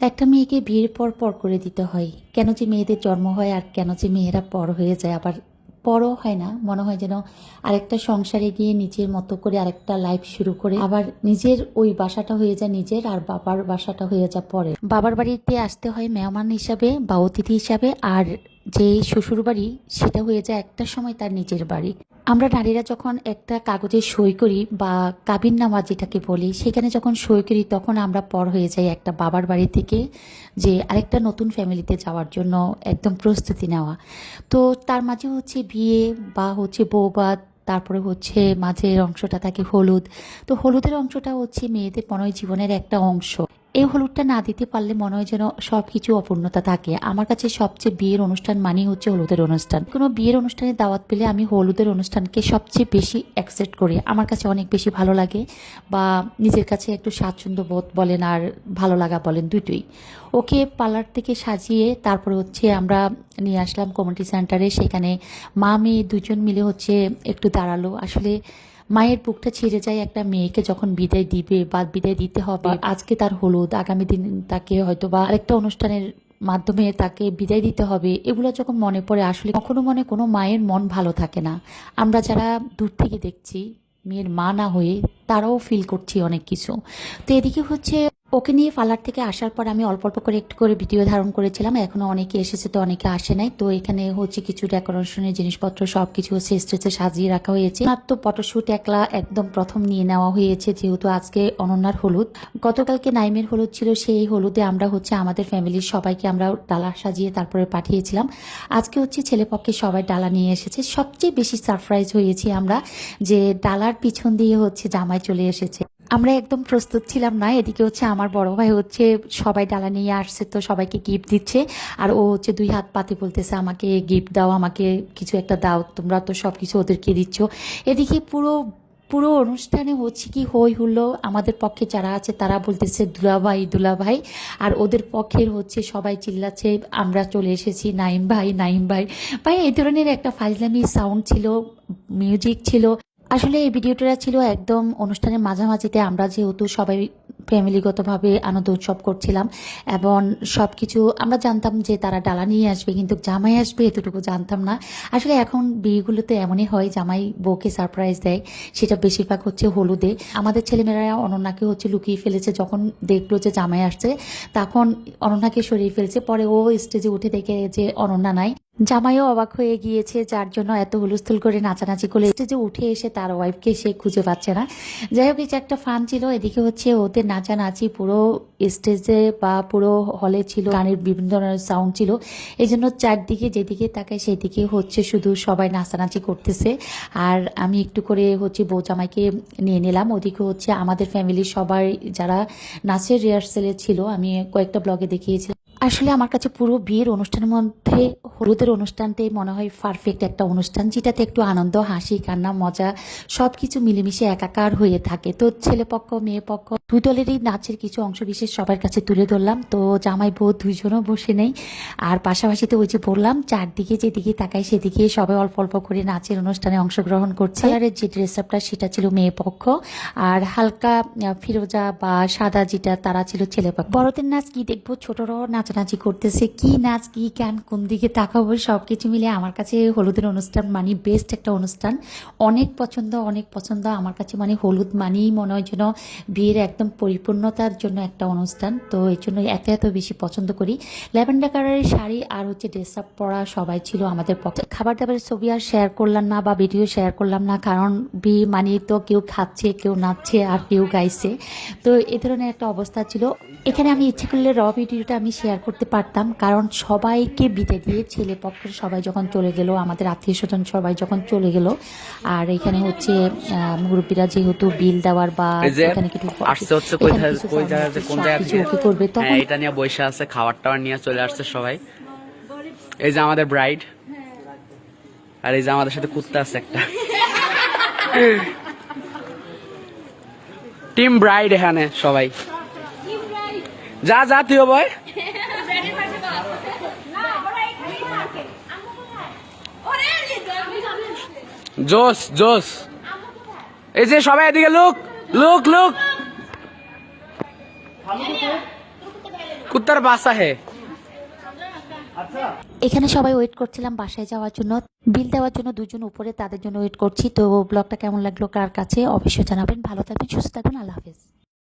একটা মেয়েকে বিয়ের পর পর করে দিতে হয়। কেন যে মেয়েদের জন্ম হয় আর কেন যে মেয়েরা পর হয়ে যায় আবার পরও হয় না। মনে হয় যেন আরেকটা সংসারে গিয়ে নিজের মতো করে আরেকটা লাইফ শুরু করে আবার নিজের ওই বাসাটা হয়ে যায় নিজের আর বাবার বাসাটা হয়ে যায় পরে বাবার বাড়িতে আসতে হয় মেহমান হিসাবে বা অতিথি হিসাবে আর যে শ্বশুর বাড়ি সেটা হয়ে যায় একটা সময় তার নিজের বাড়ি। আমরা নারীরা যখন একটা কাগজে সই করি বা কাবিন নামা যেটাকে বলি, সেখানে যখন সই করি তখন আমরা পর হয়ে যাই একটা বাবার বাড়ি থেকে যে আরেকটা নতুন ফ্যামিলিতে যাওয়ার জন্য একদম প্রস্তুতি নেওয়া। তো তার মাঝে হচ্ছে বিয়ে বা হচ্ছে বৌবাদ তারপরে হচ্ছে মাঝের অংশটা থাকে হলুদ। তো হলুদের অংশটা হচ্ছে মেয়েদের মনে জীবনের একটা অংশ। এই হলুদটা না দিতে পারলে মনে হয় যেন সব কিছু অপূর্ণতা থাকে। আমার কাছে সবচেয়ে বিয়ের অনুষ্ঠান মানেই হচ্ছে হলুদের অনুষ্ঠান। কোনো বিয়ের অনুষ্ঠানে দাওয়াত পেলে আমি হলুদের অনুষ্ঠানকে সবচেয়ে বেশি অ্যাকসেপ্ট করি। আমার কাছে অনেক বেশি ভালো লাগে বা নিজের কাছে একটু স্বাচ্ছন্দ্য বোধ বলেন আর ভালো লাগা বলেন দুটোই। ওকে পার্লার থেকে সাজিয়ে তারপরে হচ্ছে আমরা নিয়ে আসলাম কমিউনিটি সেন্টারে। সেখানে মা মেয়ে দুজন মিলে হচ্ছে একটু দাঁড়াল। আসলে মায়ের বুকটা ছিঁড়ে যায় একটা মেয়েকে যখন বিদায় দিবে বা বিদায় দিতে হবে আজকে তার হলুদ আগামী দিন তাকে হয়তো বা আরেকটা অনুষ্ঠানের মাধ্যমে তাকে বিদায় দিতে হবে এগুলো যখন মনে পড়ে আসলে কখনো মনে কোনো মায়ের মন ভালো থাকে না। আমরা যারা দূর থেকে দেখছি মেয়ের মা না হয়ে তারাও ফিল করছি অনেক কিছু। তো এদিকে হচ্ছে ওকে নিয়ে পার্লার থেকে আসার পর আমি অল্প অল্প করে একটু করে ভিডিও ধারণ করেছিলাম। এখনও অনেকে এসেছে তো অনেকে আসে নাই। তো এখানে হচ্ছে কিছু ডেকোরেশনের জিনিসপত্র সব কিছু হচ্ছে স্টেজে সাজিয়ে রাখা হয়েছে। আর তো ফটোশুট একলা একদম প্রথম নিয়ে নেওয়া হয়েছে, যেহেতু আজকে অনন্যার হলুদ। গতকালকে নাইমের হলুদ ছিল, সেই হলুদে আমরা হচ্ছে আমাদের ফ্যামিলির সবাইকে আমরা ডালা সাজিয়ে তারপরে পাঠিয়েছিলাম। আজকে হচ্ছে ছেলেপক্ষে সবাই ডালা নিয়ে এসেছে। সবচেয়ে বেশি সারপ্রাইজ হয়েছি আমরা যে ডালার পিছন দিয়ে হচ্ছে জামাই চলে এসেছে। আমরা একদম প্রস্তুত ছিলাম না, এদিকে হচ্ছে আমার বড় ভাই হচ্ছে সবাই ডালা নিয়ে আসছে তো সবাইকে গিফট দিচ্ছে, আর ও হচ্ছে দুই হাত পাতে বলতেছে, আমাকে গিফট দাও, আমাকে কিছু একটা দাও, তোমরা তো সব কিছু ওদেরকে দিচ্ছ। এদিকে পুরো পুরো অনুষ্ঠানে হচ্ছে কি হই হুল্লো আমাদের পক্ষে যারা আছে তারা বলতেছে, দুলাভাই দুলাভাই। আর ওদের পক্ষের হচ্ছে সবাই চিল্লাচ্ছে, আমরা চলে এসেছি, নাইম ভাই নাইম ভাই। ভাই, এই ধরনের একটা ফাইজলামি সাউন্ড ছিল মিউজিক ছিল। আসলে এই ভিডিওটা ছিল একদম অনুষ্ঠানের মাঝামাঝিতে। আমরা যেহেতু সবাই ফ্যামিলিগতভাবে আনন্দ উৎসব করছিলাম এবং সব কিছু আমরা জানতাম যে তারা ডালা নিয়ে আসবে, কিন্তু জামাই আসবে এতটুকু জানতাম না। আসলে এখন বিয়েগুলোতে এমনই হয়, জামাই বউকে সারপ্রাইজ দেয়, সেটা বেশিরভাগ হচ্ছে হলুদে। আমাদের ছেলেমেয়েরা অনন্যাকে হচ্ছে লুকিয়ে ফেলেছে, যখন দেখল যে জামাই আসছে, তখন অনন্যাকে সরিয়ে ফেলছে, পরে ও স্টেজে উঠে দেখে যে অনন্যা নাই। জামাইও অবাক হয়ে গিয়েছে, যার জন্য এত হুলস্থুল করে নাচানাচি করে যে উঠে এসে তার ওয়াইফকে সে খুঁজে পাচ্ছে না। যাই হোক এই একটা ফান ছিল। এদিকে হচ্ছে ওদের নাচানাচি পুরো স্টেজে বা পুরো হলে ছিল, গানের বিভিন্ন ধরনের সাউন্ড ছিল। এই জন্য চারদিকে যেদিকে তাকায় সেদিকে হচ্ছে শুধু সবাই নাচানাচি করতেছে। আর আমি একটু করে হচ্ছে বউ জামাইকে নিয়ে নিলাম। ওদিকে হচ্ছে আমাদের ফ্যামিলির সবাই যারা নাচের রিহার্সেলে ছিল, আমি কয়েকটা ব্লগে দেখিয়েছিলাম। আসলে আমার কাছে পুরো বিয়ের অনুষ্ঠানের মধ্যে হলুদের অনুষ্ঠানটাই মনে হয় পারফেক্ট একটা অনুষ্ঠান, যেটাতে একটু আনন্দ, হাসি, কান্না, মজা সব কিছু মিলেমিশে একাকার হয়ে থাকে। তো ছেলে পক্ষ, মেয়ে পক্ষ, দুই দলেরই নাচের কিছু অংশ বিশেষ সবার কাছে তুলে ধরলাম। তো জামাই বউ দুইজনও বসে নেই। আর পাশাপাশি তো ওই যে বললাম, চারদিকে যেদিকে তাকাই সেদিকে সবাই অল্প অল্প করে নাচের অনুষ্ঠানে অংশগ্রহণ করছে। আর যে ড্রেস আপটা সেটা ছিল মেয়ে পক্ষ। আর হালকা ফিরোজা বা সাদা যেটা, তারা ছিল ছেলে পক্ষ। বড়দের নাচ কি দেখব? ছোটরাও নাচানাচি করতেছে, কি নাচ, কি গান, কোন দিকে তাকাবো সব কিছু মিলে আমার কাছে হলুদের অনুষ্ঠান মানে বেস্ট একটা অনুষ্ঠান। অনেক পছন্দ অনেক পছন্দ, আমার কাছে মানে হলুদ মানেই মনে হয় যেন বিয়ের একদম পরিপূর্ণতার জন্য একটা অনুষ্ঠান। তো এই জন্য এত এত বেশি পছন্দ করি। ল্যাভেন্ডার কালারের শাড়ি আর হচ্ছে ড্রেস আপ পরা সবাই ছিল আমাদের পক্ষে। খাবার দাবারের ছবি আর শেয়ার করলাম না বা ভিডিও শেয়ার করলাম না, কারণ বিয়ে মানে তো কেউ খাচ্ছে, কেউ নাচছে আর কেউ গাইছে। তো এ ধরনের একটা অবস্থা ছিল। এখানে আমি ইচ্ছে করলে র ভিডিওটা আমি শেয়ার করতে পারতাম কারণ সবাইকে বিদায় দিয়ে ছেলে পক্ষের সবাই যখন চলে গেল আমাদের আত্মীয় স্বজন সবাই যখন চলে গেল আর এখানে হচ্ছে মুরব্বীরা যেহেতু বিল দেওয়ার বা এখানে কিছু আসছে হচ্ছে কোন জায়গা থেকে করবে তখন হ্যাঁ এটা নিয়ে বসে আছে খাবার টাবার নিয়ে চলে আসছে সবাই। এই যে আমাদের ব্রাইড আর এই যে আমাদের সাথে কুত্তা আছে একটা। টিম ব্রাইড এখানে সবাই। যা যা তুইও বয় জোস জোস। এই যে সবাই এদিকে লুক লুক লুক। কুত্তার বাসা হে। এখানে সবাই ওয়েট করছিলাম বাসায় যাওয়ার জন্য। বিল দেওয়ার জন্য দুজন উপরে, তাদের জন্য ওয়েট করছি। তো ব্লগটা কেমন লাগল, কার কাছে, অবশ্যই জানাবেন। ভালো থাকবেন, সুস্থ থাকবেন, আল্লাহ হাফেজ।